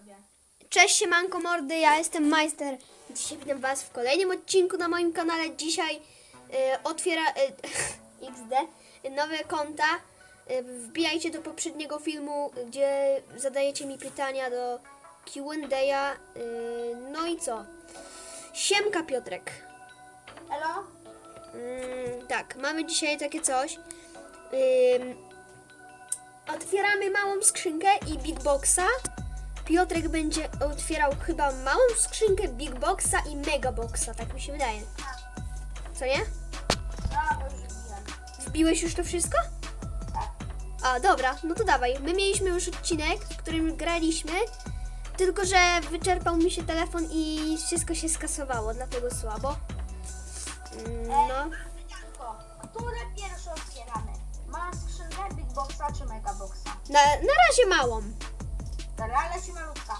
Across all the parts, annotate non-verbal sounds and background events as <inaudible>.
robię. Cześć siemanko mordy, ja jestem Majster. Dzisiaj witam was w kolejnym odcinku na moim kanale. Dzisiaj e, otwiera e, <laughs> XD nowe konta. E, wbijajcie do poprzedniego filmu, gdzie zadajecie mi pytania do Q&A. E, no i co? Siemka Piotrek. Elo? Mm, tak, mamy dzisiaj takie coś. Ym, otwieramy małą skrzynkę i Big Boxa. Piotrek będzie otwierał chyba małą skrzynkę, Big Boxa i Mega Boxa, tak mi się wydaje. Co nie? Wbiłeś już to wszystko? Tak. A, dobra, no to dawaj. My mieliśmy już odcinek, w którym graliśmy, tylko że wyczerpał mi się telefon i wszystko się skasowało, dlatego słabo. Mm, No. Które pierwsze otwieramy? Mała skrzynkę, Big Boxa czy Mega Boxa? Na, na razie małą. Dobra, ale ci malutka.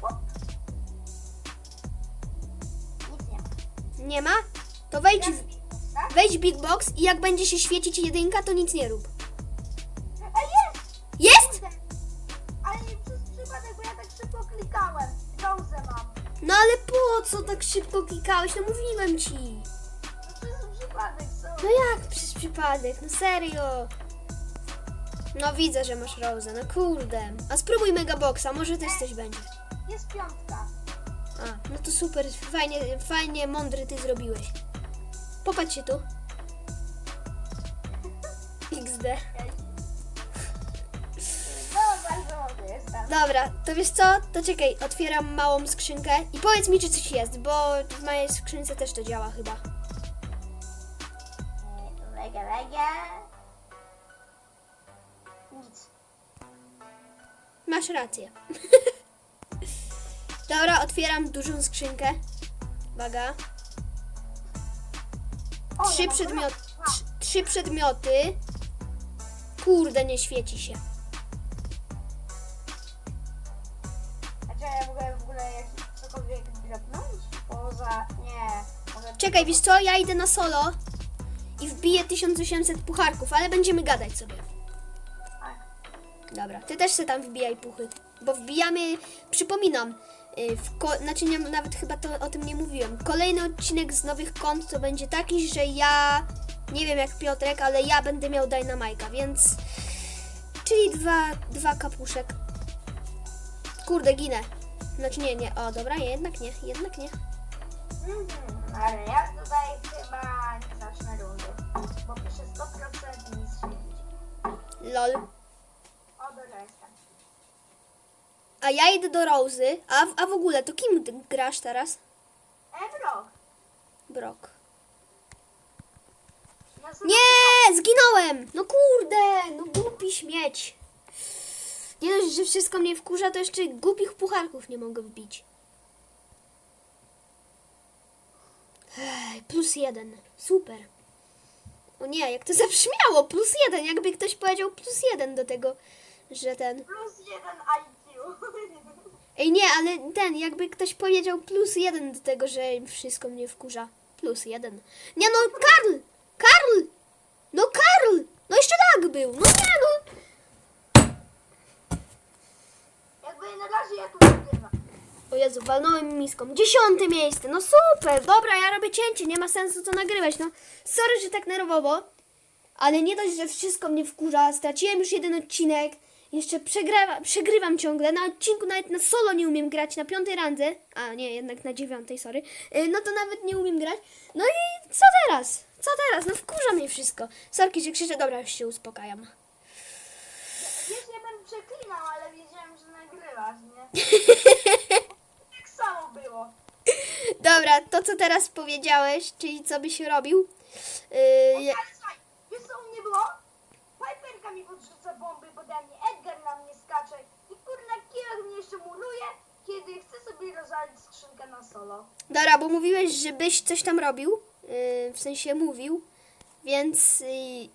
Hop. Nic nie ma. Nie ma? To wejdź, Teraz w- Big Boxa? wejdź Big Box i jak będzie się świecić jedynka, to nic nie rób. A jest! Jest? Kurde. Ale nie przez przypadek, bo ja tak szybko klikałem. Browsę mam. No ale po co tak szybko klikałeś? No mówiłem ci. No przez przypadek, co? No jak przez przypadek? No serio. No widzę, że masz Rose, no kurde. A spróbuj Megaboxa, może też coś będzie. Jest piątka. A, no to super, fajnie, fajnie, mądry ty zrobiłeś. Popatrz się tu. XD. No. Dobra, to wiesz co? To czekaj, otwieram małą skrzynkę i powiedz mi, czy coś jest, bo w mojej skrzynce też to działa chyba. Lega, lega. Masz rację. <laughs> Dobra, otwieram dużą skrzynkę. Uwaga. Trzy, przedmiot, trzy, trzy przedmioty. Kurde, nie świeci się. A czy ja ogóle, w ogóle jak cokolwiek? Poza... Nie. Może... Czekaj, wiesz co? Ja idę na solo i wbiję 1800 pucharków, ale będziemy gadać sobie. Dobra, ty też se tam wbijaj puchy, bo wbijamy, przypominam, y, w ko- znaczy nie, nawet chyba to, o tym nie mówiłem. Kolejny odcinek z nowych kont to będzie taki, że ja, nie wiem jak Piotrek, ale ja będę miał Dynamajka, więc, czyli dwa, dwa kapuszek. Kurde, ginę. Znaczy nie, nie, o dobra, jednak nie, jednak nie. Mhm, ale ja tutaj chyba nie zacznę rundy. Bo piszę 100% nic świecić. Lol. O, dobra, jestem. A ja idę do Rozy, a, w- a w ogóle to kim ty grasz teraz? Ebro! Brok. Ja sobie- Nie, zginąłem! No kurde, no głupi śmieć. Nie dość, że wszystko mnie wkurza, to jeszcze głupich pucharków nie mogę wbić. Ej, plus jeden, super. O nie, jak to <laughs> zabrzmiało, plus jeden, jakby ktoś powiedział plus jeden do tego, że ten... Plus jeden IQ. Ej, nie, ale ten, jakby ktoś powiedział plus jeden do tego, że wszystko mnie wkurza. Plus jeden. Nie no, Karl! Karl! No Karl! No jeszcze tak był! No nie no! Jakby na razie ja tu nagrywam. O Jezu, walnąłem miską. Dziesiąte miejsce, no super! Dobra, ja robię cięcie, nie ma sensu co nagrywać, no. Sorry, że tak nerwowo, ale nie dość, że wszystko mnie wkurza, straciłem już jeden odcinek, jeszcze przegrywa, przegrywam ciągle, na odcinku nawet na solo nie umiem grać, na piątej randze, a nie, jednak na dziewiątej, sorry, Yy, no to nawet nie umiem grać. No i co teraz? Co teraz? No wkurza mnie wszystko. Sorki, że krzyczę, dobra, już się uspokajam. Wiesz, ja bym przeklinał, ale wiedziałem, że nagrywasz, nie? <laughs> tak samo było. Dobra, to co teraz powiedziałeś, czyli co byś robił? Yy, słuchaj, wiesz co u mnie było? Piperka mi podrzuca bomby pode mnie, killer mnie jeszcze muruje, kiedy chce sobie rozwalić skrzynkę na solo. Dobra, bo mówiłeś, żebyś coś tam robił, yy, w sensie mówił, więc yy,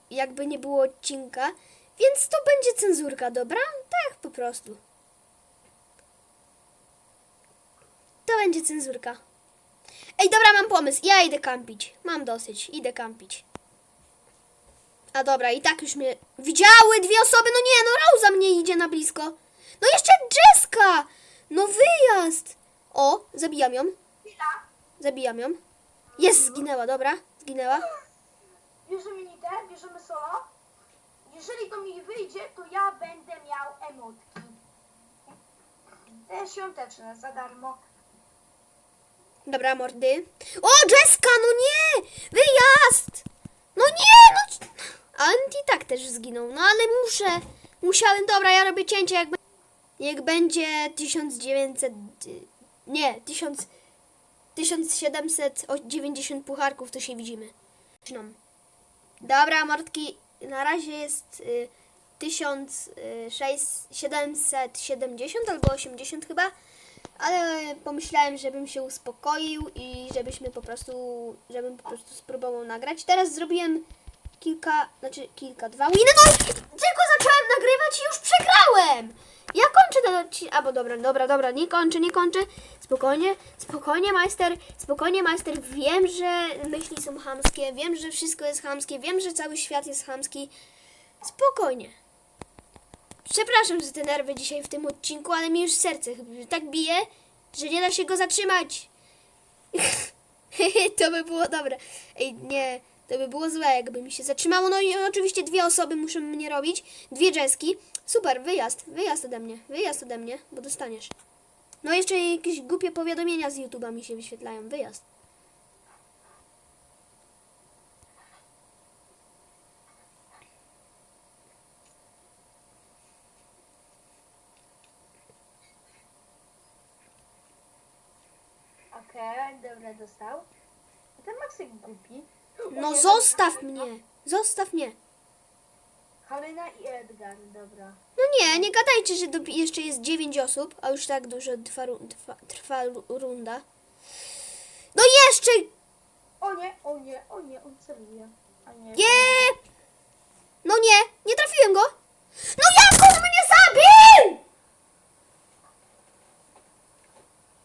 jakby nie było odcinka, więc to będzie cenzurka, dobra? Tak, po prostu. To będzie cenzurka. Ej, dobra, mam pomysł. Ja idę kampić. Mam dosyć. Idę kampić. A dobra, i tak już mnie widziały dwie osoby. No nie, no Rosa mnie idzie na blisko. No jeszcze Jessica! No wyjazd! O, zabijam ją. Zabijam ją. Jest, zginęła, dobra. Zginęła. Bierzemy nitę, bierzemy solo. Jeżeli to mi wyjdzie, to ja będę miał emotki. Te świąteczne za darmo. Dobra, mordy. O, Jessica, no nie! Wyjazd! No nie, no... A on i tak też zginął. No ale muszę. Musiałem, dobra, ja robię cięcie, jak, jak będzie 1900... Nie, 1000... 1790 pucharków, to się widzimy. Dobra, mordki, na razie jest y, 1770 albo 80 chyba, ale pomyślałem, żebym się uspokoił i żebyśmy po prostu, żebym po prostu spróbował nagrać. Teraz zrobiłem kilka, znaczy kilka, dwa winy, no tylko zacząłem nagrywać i już przegrałem! Ja kończę ten odcinek, albo dobra, dobra, dobra, nie kończę, nie kończę, spokojnie, spokojnie majster, spokojnie majster, wiem, że myśli są chamskie, wiem, że wszystko jest chamskie, wiem, że cały świat jest chamski, spokojnie. Przepraszam za te nerwy dzisiaj w tym odcinku, ale mi już serce tak bije, że nie da się go zatrzymać. <laughs> to by było dobre. Ej, nie, to by było złe, jakby mi się zatrzymało. No i oczywiście dwie osoby muszą mnie robić. Dwie Jeski. Super, wyjazd. Wyjazd ode mnie. Wyjazd ode mnie, bo dostaniesz. No jeszcze jakieś głupie powiadomienia z YouTube'a mi się wyświetlają. Wyjazd. Okej, dobra, dostał. A ten Maksek głupi. No zostaw mnie. Zostaw mnie. Halina i Edgar, dobra. No nie, nie gadajcie, że dopi- jeszcze jest 9 osób, a już tak dużo trwa, ru- trwa, trwa ru- runda. No jeszcze! O nie, o nie, o nie, on celuje. A nie. Nie! No nie, nie trafiłem go! No jak on mnie zabił!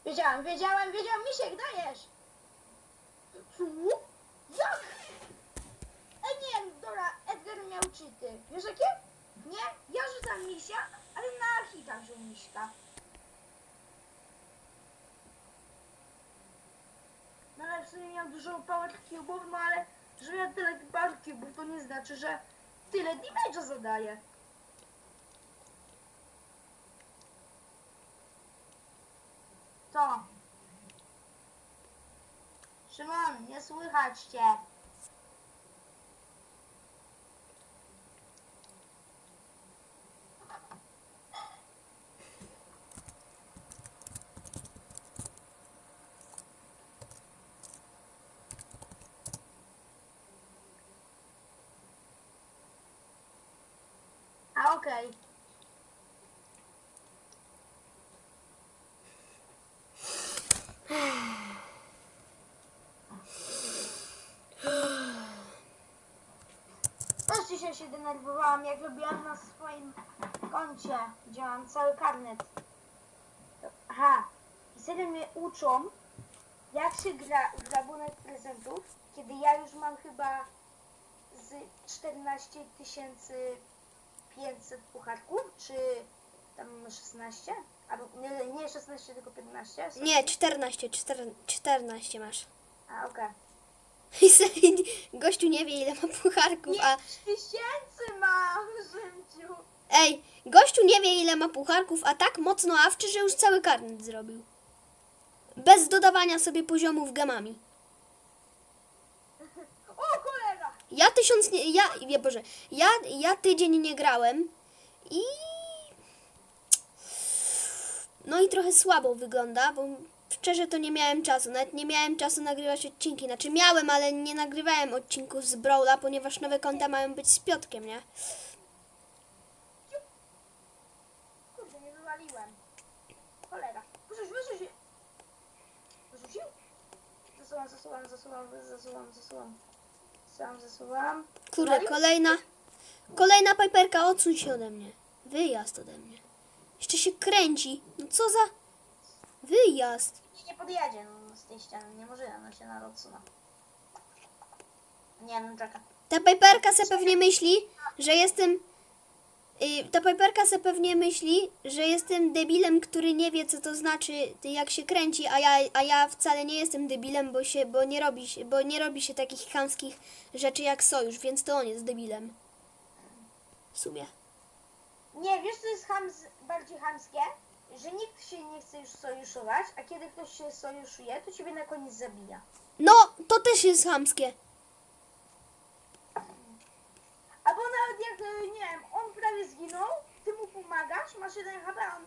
Wiedziałem, wiedziałem, wiedziałem, Misiek, dajesz! Co? Jak? Ej, nie, dobra, Edgar miał cheaty. Wiesz jakie? Nie? Ja rzucam misia, ale na hita wziął miśka. No ale w sumie miał dużo power cube'ów, no ale że miał tyle power cube'ów, to nie znaczy, że tyle damage'a zadaje. Co? Szymon, nie słychać cię. A okej. Też dzisiaj się denerwowałam, jak robiłam na swoim koncie, gdzie mam cały karnet. Aha, i serio mnie uczą, jak się gra w rabunek prezentów, kiedy ja już mam chyba z 14 500 pucharków, czy tam 16? Albo nie, nie 16, tylko 15? Nie, 14, 14, 14 masz. A, okej. <laughs> I Gościu nie wie ile ma pucharków, a... 5 tysięcy mam, Rzymciu! Ej, gościu nie wie ile ma pucharków, a tak mocno awczy, że już cały karnet zrobił. Bez dodawania sobie poziomów gemami. O, cholera! Ja tysiąc nie... Ja... Ja, Boże. Ja, ja tydzień nie grałem i... No i trochę słabo wygląda, bo szczerze to nie miałem czasu. Nawet nie miałem czasu nagrywać odcinki. Znaczy miałem, ale nie nagrywałem odcinków z Brawla, ponieważ nowe konta mają być z Piotkiem, nie? Kurde, nie wywaliłem. Cholera. Wyrzuć, wyrzuć! Wyrzucił? Zasuwam, zasuwam, zasuwam, zasuwam, zasuwam. Zasuwam, zasuwam. Kurde, kolejna... Kolejna Piperka, odsuń się ode mnie. Wyjazd ode mnie. Jeszcze się kręci. No co za... Wyjazd. Nie, nie podjedzie no, z tej ściany, nie może, ona się na odsunął. Nie, no czeka. Ta Piperka se pewnie myśli, że jestem Y, ta Piperka se pewnie myśli, że jestem debilem, który nie wie, co to znaczy, jak się kręci, a ja, a ja wcale nie jestem debilem, bo, się, bo, nie robi się, bo nie robi się takich chamskich rzeczy jak sojusz, więc to on jest debilem. W sumie. Nie, wiesz co jest hams, bardziej chamskie? Że nikt się nie chce już sojuszować, a kiedy ktoś się sojuszuje, to ciebie na koniec zabija. No, to też jest chamskie. Albo nawet jak, e, nie wiem, on prawie zginął, ty mu pomagasz, masz jeden HP, a on...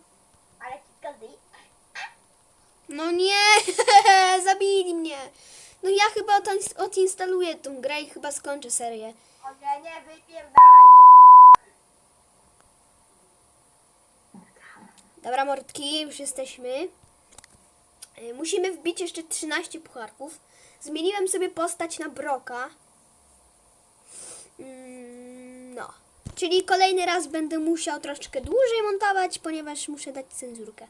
Ale kilka dni. No nie, <laughs> zabili mnie. No ja chyba odin- odinstaluję tą grę i chyba skończę serię. O nie, nie, wypierdalajcie. Dobra, mordki, już jesteśmy. Y, Musimy wbić jeszcze 13 pucharków. Zmieniłem sobie postać na Broka. Mm, No. Czyli kolejny raz będę musiał troszeczkę dłużej montować, ponieważ muszę dać cenzurkę.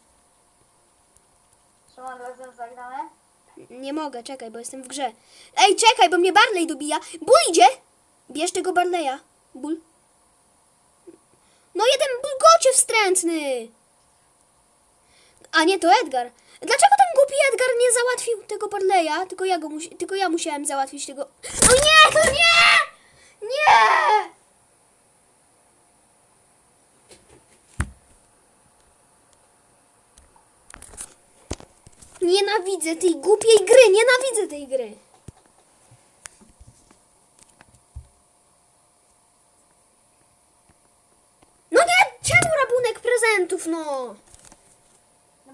Szymon, razem zagramy? Nie mogę, czekaj, bo jestem w grze. Ej, czekaj, bo mnie Barley dobija. Ból idzie! Bierz tego Barleya. Ból. No jeden bulgocie wstrętny! A nie, to Edgar. Dlaczego ten głupi Edgar nie załatwił tego Barleya? Tylko ja, go tylko ja musiałem załatwić tego... O nie, to nie! Nie! Nienawidzę tej głupiej gry, nienawidzę tej gry. No nie, czemu rabunek prezentów, no?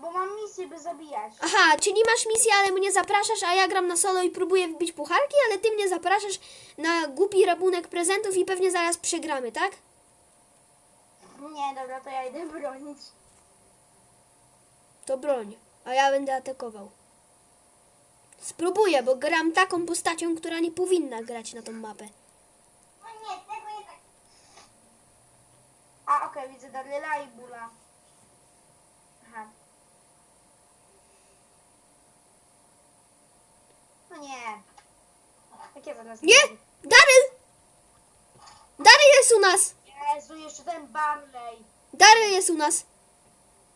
Bo mam misję, by zabijać. Aha, czyli masz misję, ale mnie zapraszasz, a ja gram na solo i próbuję wbić pucharki, ale ty mnie zapraszasz na głupi rabunek prezentów i pewnie zaraz przegramy, tak? Nie, dobra, to ja idę bronić. To broń, a ja będę atakował. Spróbuję, bo gram taką postacią, która nie powinna grać na tą mapę. No nie, tego nie tak. A, okej, widzę Darlela i Bula. Aha. No nie. Jak ja zaraz... Nie! Daryl! Daryl jest u nas! Jezu, jeszcze ten Barley. Daryl jest u nas!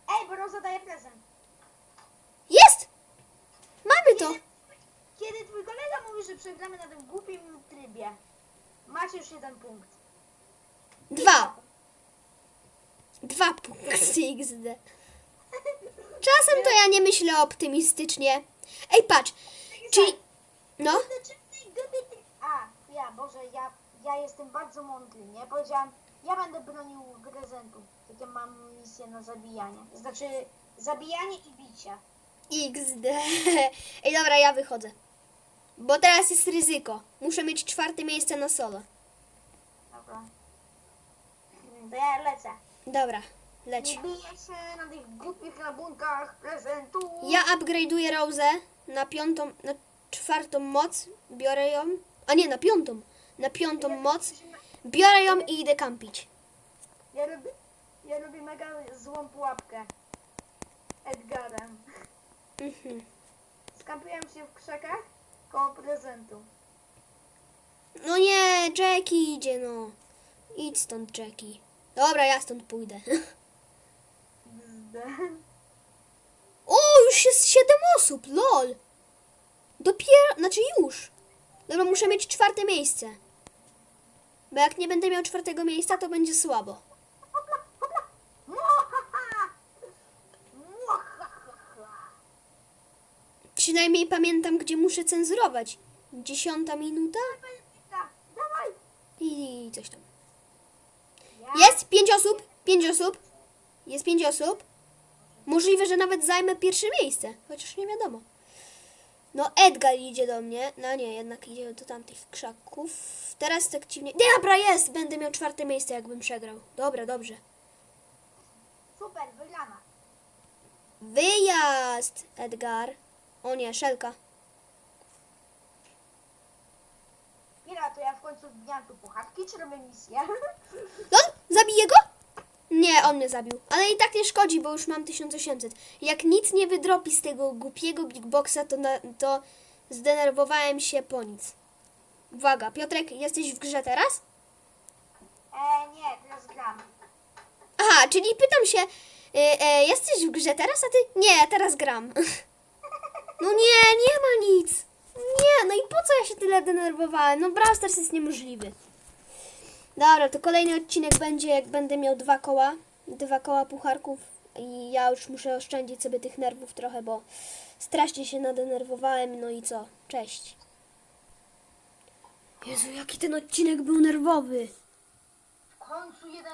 Ej, bo Rosa daje prezent. Jest! Mamy to! Kiedy, kiedy twój kolega mówi, że przegramy na tym głupim trybie, macie już jeden punkt. Dwa. Dwa punkty XD. Czasem to ja nie myślę optymistycznie. Ej, patrz. Czyli... No? A, ja, Boże, ja, ja jestem bardzo mądry, nie? Powiedziałam, ja będę bronił prezentu. Takie mam misję na zabijanie. Znaczy, zabijanie i bicie. XD. <laughs> Ej, dobra, ja wychodzę. Bo teraz jest ryzyko. Muszę mieć czwarte miejsce na solo. Dobra. Mm, To ja lecę. Dobra, leć. Nie biję się na tych głupich rabunkach prezentu. Ja upgrade'uję Rose na piątą, na czwartą moc. Biorę ją. A nie, na piątą. Na piątą moc. Biorę ją i idę kampić. Ja lubię, ja lubię mega złą pułapkę. Edgarem. Mhm. Skampiłem się w krzakach koło prezentu. No nie, Jackie idzie, no. Idź stąd, Jackie. Dobra, ja stąd pójdę. <laughs> O, już jest siedem osób, lol. Dopiero, znaczy już. Dobra, muszę mieć czwarte miejsce. Bo jak nie będę miał czwartego miejsca, to będzie słabo. Przynajmniej pamiętam, gdzie muszę cenzurować. Dziesiąta minuta i coś tam. Jest pięć osób, pięć osób. Jest pięć osób. Możliwe, że nawet zajmę pierwsze miejsce, chociaż nie wiadomo. No, Edgar idzie do mnie. No nie, jednak idzie do tamtych krzaków. Teraz tak. Nie, Dobra, jest! Będę miał czwarte miejsce, jakbym przegrał. Dobra, dobrze. Super, wygrana. Wyjazd, Edgar. O nie, szelka. Mira, to ja w końcu wbijam tu puchatki, czy robię misję? No, zabiję go? Nie, on mnie zabił. Ale i tak nie szkodzi, bo już mam 1800. Jak nic nie wydropi z tego głupiego Big Boxa, to, na, to zdenerwowałem się po nic. Uwaga, Piotrek, jesteś w grze teraz? E, nie, teraz gram. Aha, czyli pytam się, e, e, jesteś w grze teraz, a ty? Nie, teraz gram. <laughs> No nie, nie ma nic. Nie, no i po co ja się tyle denerwowałem? No Brawl Stars jest niemożliwy. Dobra, to kolejny odcinek będzie, jak będę miał dwa koła. Dwa koła pucharków. I ja już muszę oszczędzić sobie tych nerwów trochę, bo strasznie się nadenerwowałem. No i co? Cześć. Jezu, jaki ten odcinek był nerwowy. W końcu jeden